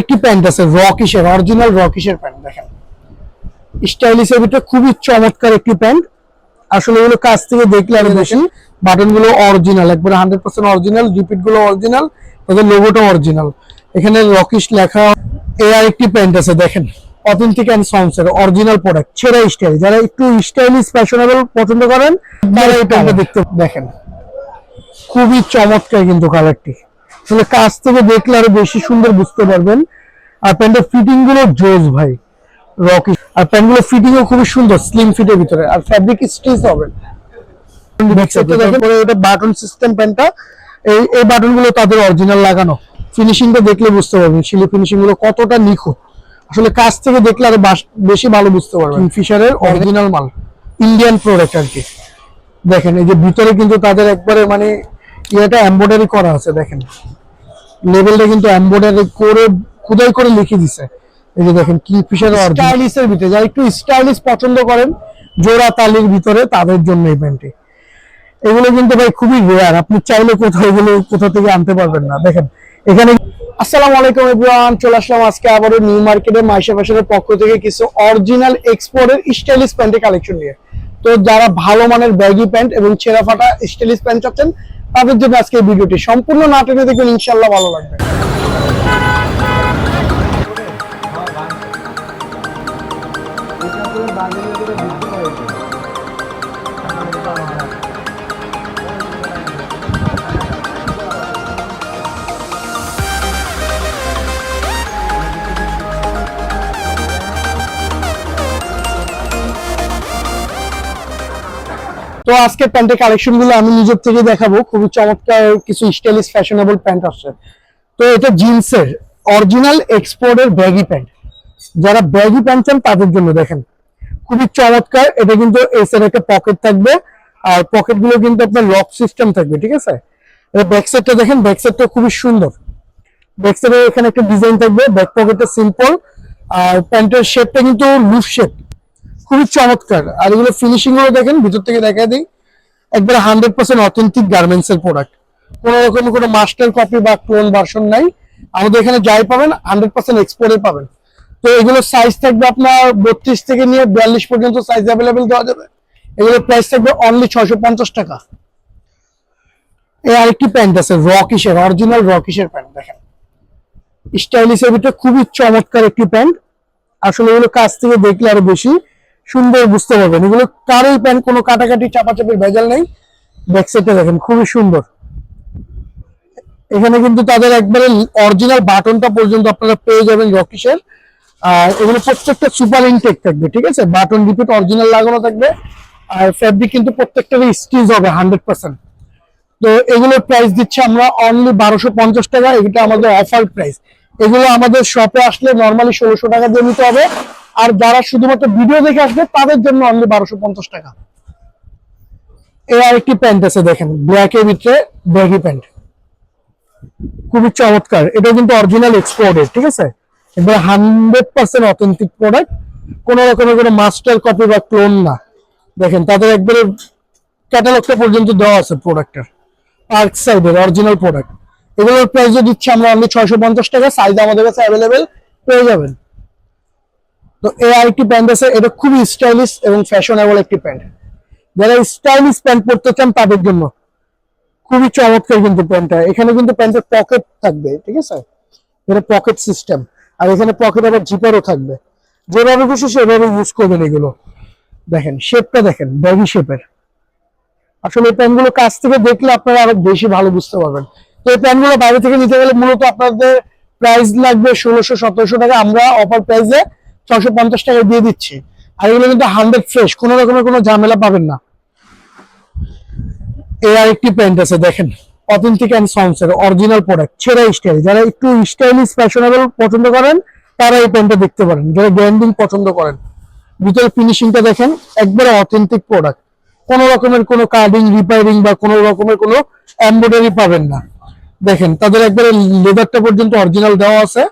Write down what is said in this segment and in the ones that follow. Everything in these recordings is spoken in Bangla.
একটি প্যান্ট আছে, রকিশের অরিজিনাল রকিশের প্যান্ট, দেখেন। স্টাইলিশের ভিতরে খুবই চমৎকার একটি প্যান্ট। আসলে এগুলো কাছ থেকে দেখলে আরও বেশি। বাটনগুলো অরিজিনাল একবারে হান্ড্রেড পার্সেন্ট অরিজিনাল রিপিটগুলো অরিজিনাল তাদের লোগোটা অরিজিনাল এখানে রকিশ লেখা, এ আর একটি প্যান্ট আছে, দেখেন। অথেন্টিক অ্যান্ড সাউন্ডস এর অরিজিনাল প্রোডাক্ট ছেড়া স্টাইল যারা একটু স্টাইলিশ ফ্যাশনেবল পছন্দ করেন, তারা এই প্যান্টটা দেখতে, দেখেন। খুবই চমৎকার কিন্তু কালারটি আসলে কাছ থেকে দেখলে আরও বেশি সুন্দর বুঝতে পারবেন। আর প্যান্টের ফিটিংগুলো জোস ভাই। রকি। আর প্যান্টগুলো ফিটিং ও খুবই সুন্দর স্লিম ফিটের ভিতরে। আর ফ্যাব্রিক স্টিচ হবে। এটা বাটন সিস্টেম প্যান্টটা। এই এই বাটনগুলো তাদের অরিজিনাল লাগানো। ফিনিশিংটা দেখলে বুঝতে পারবেন সিলি ফিনিশিংগুলো কতটা নিখুঁত। আসলে কাছ থেকে দেখলে আরও বেশি ভালো বুঝতে পারবেন। ফিশারের অরিজিনাল মাল। ইন্ডিয়ান প্রোডাক্ট আর কি। দেখেন এই যে ভিতরে কিন্তু তাদের একবারে মানে ইয়েটা এমব্রয়ডারি করা আছে দেখেন। লেভেলটা কিন্তু এমব্রয়ডারি করে, খুদাই করে লিখে দিছে। এই যে দেখেন কি ফিশার স্টাইলিশের ভিতরে, যারা একটু স্টাইলিশ পছন্দ করেন, জোড়া তালির ভিতরে তাদের জন্য এই প্যান্টটি। এগুলো কিন্তু ভাই খুবই রেয়ার আপনি চাইলে কোথাও এগুলো কোথা থেকে আনতে পারবেন না। দেখেন, এখানে আসসালামু আলাইকুম এভরিওয়ান চলে আসলাম আজকে আবারও নিউ মার্কেটে মাইশা ফ্যাশনের পক্ষ থেকে কিছু অরিজিনাল এক্সপোর্টের স্টাইলিশ প্যান্টের কালেকশন নিয়ে। তো যারা ভালো মানের ব্যাগি প্যান্ট এবং ছেঁড়া ফাটা স্টাইলিশ প্যান্ট চাচ্ছেন তাদের জন্য আজকে ভিডিওটি। সম্পূর্ণ না টেনে দেখবেন ইনশাল্লাহ ভালো লাগবে। তো আজকে প্যান্টের কালেকশনগুলো আমি নিজের থেকে দেখাবো। খুবই চমৎকার কিছু স্টাইলিশ ফ্যাশনেবল প্যান্ট আসছে। তো এটা জিন্সের অরিজিনাল এক্সপোর্টের ব্যাগি প্যান্ট। যারা ব্যাগি প্যান্ট চান তাদের জন্য দেখেন। খুবই চমৎকার। এটা কিন্তু এসের একটা পকেট থাকবে। আর পকেটগুলো কিন্তু আপনার লক সিস্টেম থাকবে, ঠিক আছে? ব্যাক সাইডটা দেখেন ব্যাক সাইডটা খুবই সুন্দর। ব্যাক সাইডে এখানে একটা ডিজাইন থাকবে। ব্যাক পকেটটা সিম্পল আর প্যান্টের শেপটা কিন্তু লুজ শেপ খুবই চমৎকার। আর এগুলো ফিনিশিংগুলো দেখেন, ভিতর থেকে দেখা দিই। একবারে হান্ড্রেড পার্সেন্ট অথেন্টিক গার্মেন্টস এর প্রোডাক্ট কোনো রকম কোনো মাস্টার কপি বা ক্লোন ভার্সন নাই। আমাদের এখানে যাই পাবেন হান্ড্রেড পার্সেন্ট এক্সপোর্টে পাবেন। তো এগুলো সাইজ থাকবে আপনার বত্রিশ থেকে নিয়ে বিয়াল্লিশ পর্যন্ত সাইজ অ্যাভেলেবেল দেওয়া যাবে। এগুলোর প্রাইস থাকবে অনলি ছয়শো পঞ্চাশ টাকা। এই আরেকটি প্যান্ট আছে রকিশের অরিজিনাল রকিশের প্যান্ট দেখেন। স্টাইলিশের ভিতরে খুবই চমৎকার একটি প্যান্ট আসলে এগুলো কাছ থেকে দেখলে আরও বেশি সুন্দর বুঝতে পারবেন। এগুলো কারোই প্যান্ট, কোনো কাটাকাটি, চাপাচাপির ভেজাল নেই। ব্যাক সাইডটা দেখেন, খুবই সুন্দর। এখানে কিন্তু তাদের একবারে অরিজিনাল বাটনটা পর্যন্ত আপনারা পেয়ে যাবেন রকিশের। আর এগুলো প্রত্যেকটা সুপার ইনটেক থাকবে, ঠিক আছে? বাটন রিপিট অরিজিনাল লাগানো থাকবে। আর ফ্যাব্রিক কিন্তু প্রত্যেকটারই স্টিচ হবে হান্ড্রেড পার্সেন্ট তো এগুলোর প্রাইস দিচ্ছি আমরা অনলি বারোশো পঞ্চাশ টাকা, এটা আমাদের অফার প্রাইস এগুলো আমাদের শপে আসলে নর্মালি ষোলোশো টাকা দিয়ে নিতে হবে। আর যারা শুধুমাত্র ভিডিও দেখে আসবে, তাদের জন্য অনলি বারোশো পঞ্চাশ টাকা। এই আরেকটি প্যান্ট আছে, দেখেন ব্ল্যাক এর ভিতরে ব্যাগি প্যান্ট খুবই চমৎকার। এটা কিন্তু অরিজিনাল এক্সপোর্টেড ঠিক আছে? এবার হান্ড্রেড পার্সেন্ট অথেন্টিক প্রোডাক্ট কোন রকমের কোনো মাস্টার কপি বা ক্লোন না। দেখেন, তাদের একবারে ক্যাটালগটা পর্যন্ত দেওয়া আছে প্রোডাক্টের পার্ক সাইডের অরিজিনাল প্রোডাক্ট এগুলোর প্রাইস দিচ্ছি আমরা অনলি ছয়শো পঞ্চাশ টাকা সাইজ আমাদের কাছে অ্যাভেলেবেল পেয়ে যাবেন। তো এই আরেকটি প্যান্ট আছে, এটা খুবই স্টাইলিশ এবং ফ্যাশনেবল একটি প্যান্ট যারা স্টাইলিশ প্যান্ট পরতে চান তাদের জন্য খুবই চমৎকার কিন্তু প্যান্টটা এখানে কিন্তু প্যান্টের পকেট থাকবে, ঠিক আছে? এটা পকেট সিস্টেম আর এখানে পকেট আবার জিপারও থাকবে। যেভাবে খুশি সেভাবে ইউজ করবেন এগুলো। দেখেন শেপটা দেখেন ব্যাগি শেপের আসলে এই প্যান্টগুলো কাছ থেকে দেখলে আপনারা আরও বেশি ভালো বুঝতে পারবেন। এই প্যান্টগুলো বাইরে থেকে নিতে গেলে মূলত আপনাদের প্রাইস লাগবে ষোলোশো, সতেরোশো টাকা। আমরা অফার প্রাইসে ছশো পঞ্চাশ টাকা দিয়ে দিচ্ছি। আর এগুলো কিন্তু হান্ড্রেড ফ্রেশ কোনো রকমের কোনো ঝামেলা পাবেন না। এই আরেকটি প্যান্ট আছে, দেখেন। Authentic and sounds original product ছেঁড়া স্টাইল যারা একটু স্টাইলিশ ফ্যাশনেবল পছন্দ করেন, তারা এই প্যান্টটা দেখতে পারেন। যারা ব্র্যান্ডিং পছন্দ করেন, ভিতরে ফিনিশিংটা দেখেন, একবারে অথেন্টিক প্রোডাক্ট কোনো রকমের কোনো কার্ডিং রিপেয়ারিং বা কোনো রকমের কোনো এমব্রয়ডারি পাবেন না। দেখেন, তাদের একবারে লেদারটা পর্যন্ত অরিজিনাল দেওয়া আছে।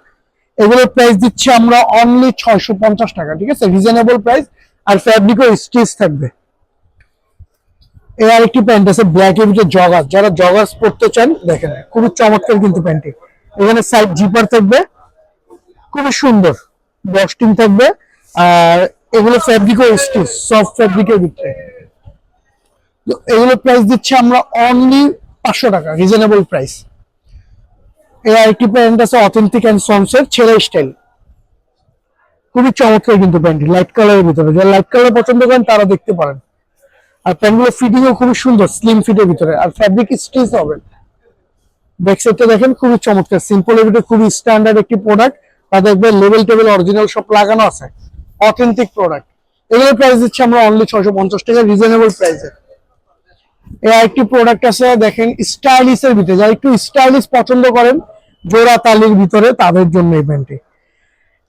এগুলোর প্রাইস দিচ্ছি আমরা অনলি ছয়শো পঞ্চাশ টাকা, ঠিক আছে? রিজনেবল প্রাইস আর ফ্যাব্রিকও স্টিচ থাকবে। এই আরেকটি প্যান্ট আছে ব্ল্যাক এর ভিতরে জগার যারা জগার্স পরতে চান, দেখেন, খুবই চমৎকার কিন্তু প্যান্টটি এখানে সাইড জিপার থাকবে, খুবই সুন্দর। বক্সটিং থাকবে, আর এগুলো ফ্যাব্রিকও স্টিচ সফট ফ্যাব্রিকের ভিতরে। এগুলো প্রাইস দিচ্ছি আমরা অনলি পাঁচশো টাকা রিজনেবল প্রাইস আরেকটি প্যান্ট আছে অথেন্টিক অ্যান্ড সনসের ছেলে স্টাইল খুবই চমৎকার কিন্তু প্যান্টটি লাইট কালারের ভিতরে। যারা লাইট কালার পছন্দ করেন তারা দেখতে পারেন। আর প্যান্টগুলো ফিটিংও খুবই সুন্দর স্লিম ফিটের ভিতরে। আর ফ্যাব্রিক স্টিচ হবে ব্যাক দেখেন, খুবই চমৎকার। সিম্পল এর ভিতরে খুবই স্ট্যান্ডার্ড একটি প্রোডাক্ট তা দেখবেন লেভেল টেবিল অরিজিনাল সব লাগানো আছে। অথেন্টিক প্রোডাক্ট এগুলোর প্রাইস দিচ্ছি আমরা অনলি ছয়শো পঞ্চাশ টাকা রিজনেবল প্রাইসে এই আরেকটি প্রোডাক্ট আছে, দেখেন স্টাইলিশ এর ভিতরে। যারা একটু স্টাইলিশ পছন্দ করেন জোড়া তালির ভিতরে তাদের জন্য এই প্যান্টটি।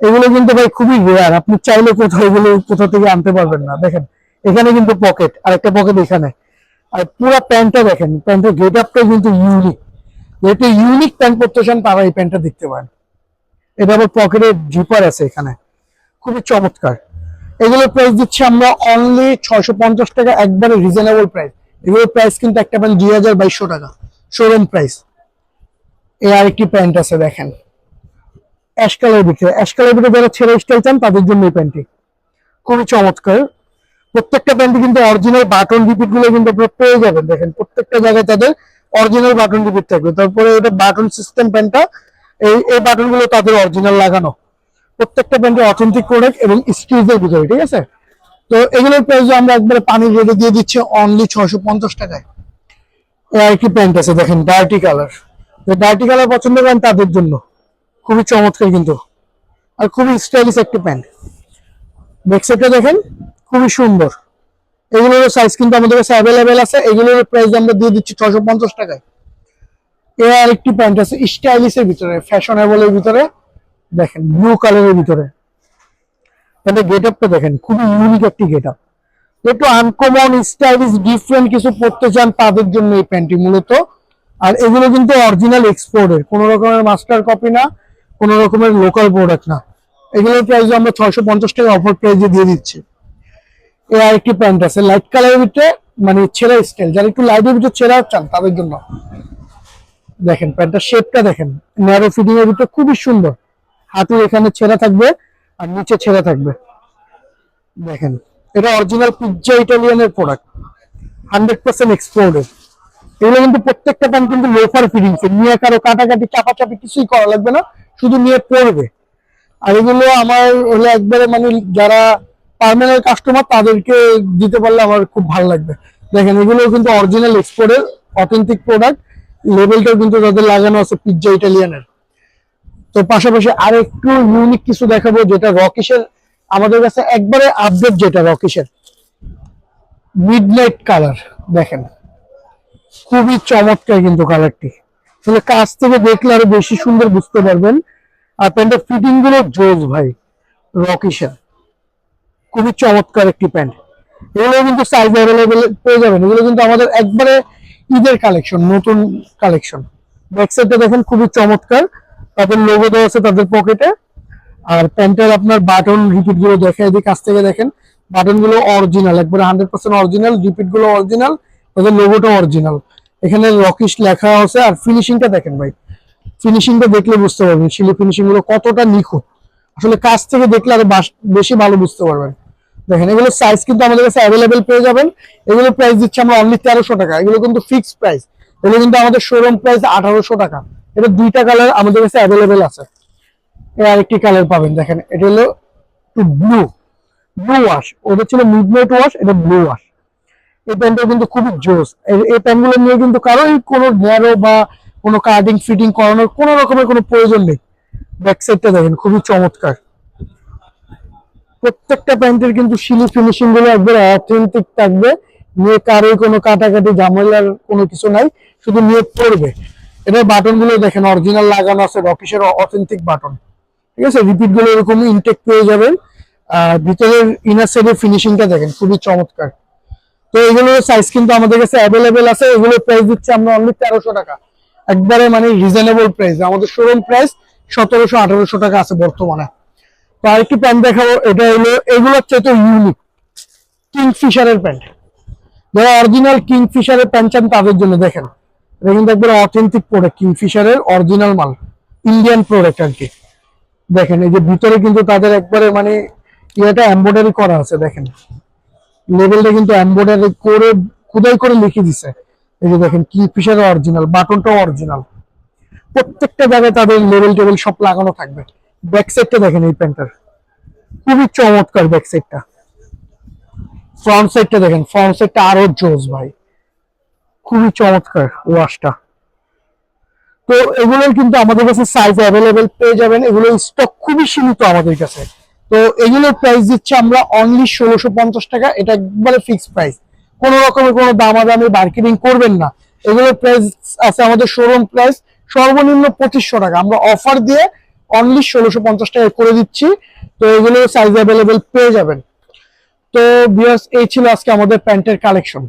এগুলো কিন্তু ভাই খুবই রেয়ার আপনি চাইলে কোথাও এগুলো কোথা থেকে আনতে পারবেন না। দেখেন, এখানে কিন্তু পকেট আর একটা পকেট এখানে। আর পুরো প্যান্টটা দেখেন, প্যান্টের গেট আপটা কিন্তু ইউনিক যেহেতু ইউনিক প্যান্ট পরতে চান তারা এই প্যান্টটা দেখতে পারেন। এটা আবার পকেটে জিপার আছে এখানে। খুবই চমৎকার। এগুলোর প্রাইস দিচ্ছি আমরা অনলি ছয়শো পঞ্চাশ টাকা, একবারে রিজনেবল প্রাইস এগুলোর প্রাইস কিন্তু একটা প্যান্ট দুই হাজার বাইশশো টাকা। শোরুম প্রাইস এই আরেকটি প্যান্ট আছে দেখেন। অ্যাশ কালার ভিতরে, অ্যাশ কালার ভিতরে যারা ছেড়ে স্টাইল চান, তাদের জন্য এই প্যান্টটি। খুবই চমৎকার। প্রত্যেকটা প্যান্টে কিন্তু অরিজিনাল বাটন রিপিটগুলো কিন্তু আপনারা পেয়ে যাবেন। দেখেন, প্রত্যেকটা জায়গায় তাদের অরিজিনাল বাটন রিপিট থাকবে। তারপরে এটা বাটন সিস্টেম প্যান্টটা, এই এই বাটনগুলো তাদের অরিজিনাল লাগানো। প্রত্যেকটা প্যান্টে অথেন্টিক প্রোডাক্ট এবং স্টিচের ভিতরে, ঠিক আছে? তো এগুলোর প্রাইস আমরা একবারে পানির রেটে দিয়ে দিচ্ছি অনলি ছয়শো পঞ্চাশ টাকায়। এই আরেকটি প্যান্ট আছে, দেখেন ডার্টি কালার ডার্টি কালার পছন্দ করেন তাদের জন্য। খুবই চমৎকার কিন্তু। আর খুবই স্টাইলিশ একটি প্যান্ট ব্যাকসাইডটা দেখেন, খুবই সুন্দর। এগুলোর সাইজ কিন্তু আমাদের কাছে অ্যাভেলেবেল আছে। এগুলোর প্রাইস আমরা দিয়ে দিচ্ছি ছশো পঞ্চাশ টাকায়। এর আরেকটি প্যান্ট আছে স্টাইলিশের ভিতরে ফ্যাশনেবলের ভিতরে। দেখেন ব্লু কালারের ভিতরে। প্যান্টের গেট আপটা দেখেন, খুবই ইউনিক একটি গেট আপ একটু আনকমন স্টাইলিশ ডিফারেন্ট কিছু পড়তে চান তাদের জন্য এই প্যান্টটি মূলত। আর এগুলো কিন্তু অরিজিনাল এক্সপোর্টের কোন রকমের মাস্টার কপি না, কোন রকমের লোকাল প্রোডাক্ট না। এগুলোর প্রাইস আমরা ছয়শো পঞ্চাশ টাকা অফার প্রাইসে দিয়ে দিচ্ছি। এর আরেকটি প্যান্ট আছে লাইট কালারের ভিতরে মানে ছেঁড়া স্টাইল যারা একটু লাইটের ভিতরে ছেঁড়া চান, তাদের জন্য। দেখেন প্যান্টটার শেপটা দেখেন। ন্যারো ফিটিং এর ভিতরে খুবই সুন্দর। হাতের এখানে ছেঁড়া থাকবে, আর নিচে ছেঁড়া থাকবে। দেখেন, এটা অরিজিনাল পিজ্জা ইটালিয়ানের প্রোডাক্ট হান্ড্রেড পার্সেন্ট এক্সপোর্টেড এগুলো কিন্তু প্রত্যেকটা প্যান্ট কিন্তু লোফার ফিটিংস নিয়ে কারও কাটাকাটি, চাপাচাপি কিছুই করা লাগবে না, শুধু নিয়ে পড়বে। আর এগুলো আমার হলো একবারে মানে যারা পার্মানেন্ট কাস্টমার তাদেরকে দিতে পারলে আমার খুব ভালো লাগবে। দেখেন, এগুলো কিন্তু অরিজিনাল এক্সপোর্টের অথেন্টিক প্রোডাক্ট লেভেলটাও কিন্তু তাদের লাগানো আছে পিজ্জা ইটালিয়ানের তো পাশাপাশি আর একটু ইউনিক কিছু দেখাবো, যেটা রকিসের আমাদের কাছে একবারে আপডেট যেটা রকিসের মিডনাইট কালার দেখেন। খুবই চমৎকার কিন্তু কালারটি। আসলে কাছ থেকে দেখলে আরও বেশি সুন্দর বুঝতে পারবেন। আর প্যান্টের ফিটিংগুলো জোজ ভাই রকিসের খুবই চমৎকার একটি প্যান্ট। এগুলো কিন্তু সাইজ অ্যাভেলেবেল পেয়ে যাবেন। এগুলো কিন্তু আমাদের একবারে ঈদের কালেকশন নতুন কালেকশন ব্যাক সাইডটা দেখেন খুবই চমৎকার। তাদের লোগো দেওয়া আছে তাদের পকেটে আর প্যান্টের আপনার বাটন রিপিটগুলো দেখে এদিকে কাছ থেকে দেখেন। বাটনগুলো অরিজিনাল একবারে হান্ড্রেড পার্সেন্ট অরিজিনাল রিপিটগুলো অরিজিনাল তাদের লোগোটা অরিজিনাল এখানে রকিশ লেখা আছে, আর ফিনিশিংটা দেখেন ভাই। ফিনিশিংটা দেখলে বুঝতে পারবেন, শিলি ফিনিশিংগুলো কতটা নিখুঁত। আসলে কাছ থেকে দেখলে আরও বেশি ভালো বুঝতে পারবেন। দেখেন, এগুলো সাইজ কিন্তু আমাদের কাছে অ্যাভেলেবেল পেয়ে যাবেন। এগুলো প্রাইস দিচ্ছে আমরা অনলি তেরোশো টাকা। এগুলো কিন্তু ফিক্সড প্রাইস এগুলো কিন্তু আমাদের শোরুম প্রাইস আঠারোশো টাকা। এটা দুইটা কালার আমাদের কাছে অ্যাভেলেবেল আছে। আরেকটি কালার পাবেন, দেখেন, এটা হলো ব্লু ব্লু ওয়াশ ওটা ছিল মিডনাইট ওয়াশ এটা ব্লু ওয়াশ এই প্যান্টটা কিন্তু খুবই জোস। এই- প্যান্টগুলো নিয়ে কিন্তু কারোই কোনো ন্যারো বা কোনো কাটিং, ফিটিং করানোর কোনো রকমের কোনো প্রয়োজন নেই। ব্যাক সাইডটা দেখেন, খুবই চমৎকার। প্রত্যেকটা প্যান্টের কিন্তু শিলি ফিনিশিংগুলো একবার অথেন্টিক থাকবে। নিয়ে কারোই কোনো কাটাকাটি, ঝামেলার কোনো কিছু নাই, শুধু নিয়ে পড়বে। এটার বাটনগুলো দেখেন অরিজিনাল লাগানো আছে, রকিসের অথেন্টিক বাটন। ঠিক আছে? রিপিটগুলো এরকম ইনটেক পেয়ে যাবেন। আর ভিতরের ইনার সাইডের ফিনিশিংটা দেখেন, খুবই চমৎকার। তো এগুলোর সাইজ কিন্তু আমাদের কাছে অ্যাভেলেবেল আছে। এগুলোর প্রাইস দিচ্ছে আমরা অনলি তেরোশো টাকা। একবারে মানে রিজনেবল প্রাইস আমাদের শোরুম প্রাইস সতেরোশো, আঠারোশো টাকা আছে বর্তমানে। তো আরেকটি প্যান্ট দেখাবো। এটা হলো, এগুলোর চেয়ে ইউনিক কিং ফিশারের প্যান্ট যারা অরিজিনাল কিং ফিশারের প্যান্ট চান তাদের জন্য দেখেন। এটা কিন্তু একবার অথেন্টিক প্রোডাক্ট কিং ফিশারের অরিজিনাল মাল। ইন্ডিয়ান প্রোডাক্ট আর কি। দেখেন, এই যে ভিতরে কিন্তু তাদের একবারে মানে ইয়েটা এমব্রয়ডারি করা আছে, দেখেন। লেভেলটা কিন্তু এমব্রয়ডারি করে, খোদাই করে লিখে দিছে। এই যে দেখেন কি ফিশার অরিজিনাল বাটনটাও অরিজিনাল প্রত্যেকটা জায়গায় তাদের লেভেল টেবিল সব লাগানো থাকবে। ব্যাক সাইডটা দেখেন এই প্যান্টটার। খুবই চমৎকার ব্যাক সাইডটা ফ্রন্ট সাইডটা দেখেন ফ্রন্ট সাইডটা আরও জোস ভাই। খুবই চমৎকার ওয়াশটা তো এগুলোর কিন্তু আমাদের কাছে সাইজ অ্যাভেলেবেল পেয়ে যাবেন। এগুলোর স্টক খুবই সীমিত আমাদের কাছে। তো এগুলোর প্রাইস দিচ্ছে আমরা অনলি ষোলোশো পঞ্চাশ টাকা, এটা একবারে ফিক্সড প্রাইস কোনো রকমের কোনো দামাদামি মার্কেটিং করবেন না। এগুলোর প্রাইস আছে আমাদের শোরুম প্রাইস সর্বনিম্ন পঁচিশশো টাকা। আমরা অফার দিয়ে অনলি ষোলোশো পঞ্চাশ টাকা করে দিচ্ছি। তো এগুলো সাইজ অ্যাভেলেবেল পেয়ে যাবেন। তো বিয়াস এই ছিল আজকে আমাদের প্যান্টের কালেকশন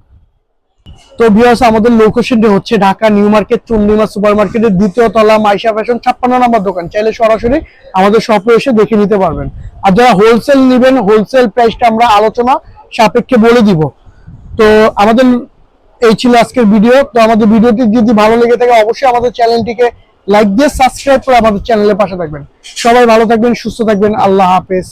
তো বিয়াস আমাদের লোকেশনটি হচ্ছে Dhaka New Market, Chandima super মার্কেটের দ্বিতীয় তলা মাইশা ফ্যাশন, ছাপ্পান্ন নম্বর দোকান। চাইলে সরাসরি আমাদের শপে এসে দেখে নিতে পারবেন। আর যারা হোলসেল নেবেন হোলসেল প্রাইসটা আমরা আলোচনা সাপেক্ষে বলে দিব। তো আমাদের এই ছিল আজকের ভিডিও তো আমাদের ভিডিওটি যদি ভালো লেগে থাকে, অবশ্যই আমাদের চ্যানেলটিকে লাইক দিয়ে সাবস্ক্রাইব করে আমাদের চ্যানেলের পাশে থাকবেন। সবাই ভালো থাকবেন, সুস্থ থাকবেন। আল্লাহ হাফেজ।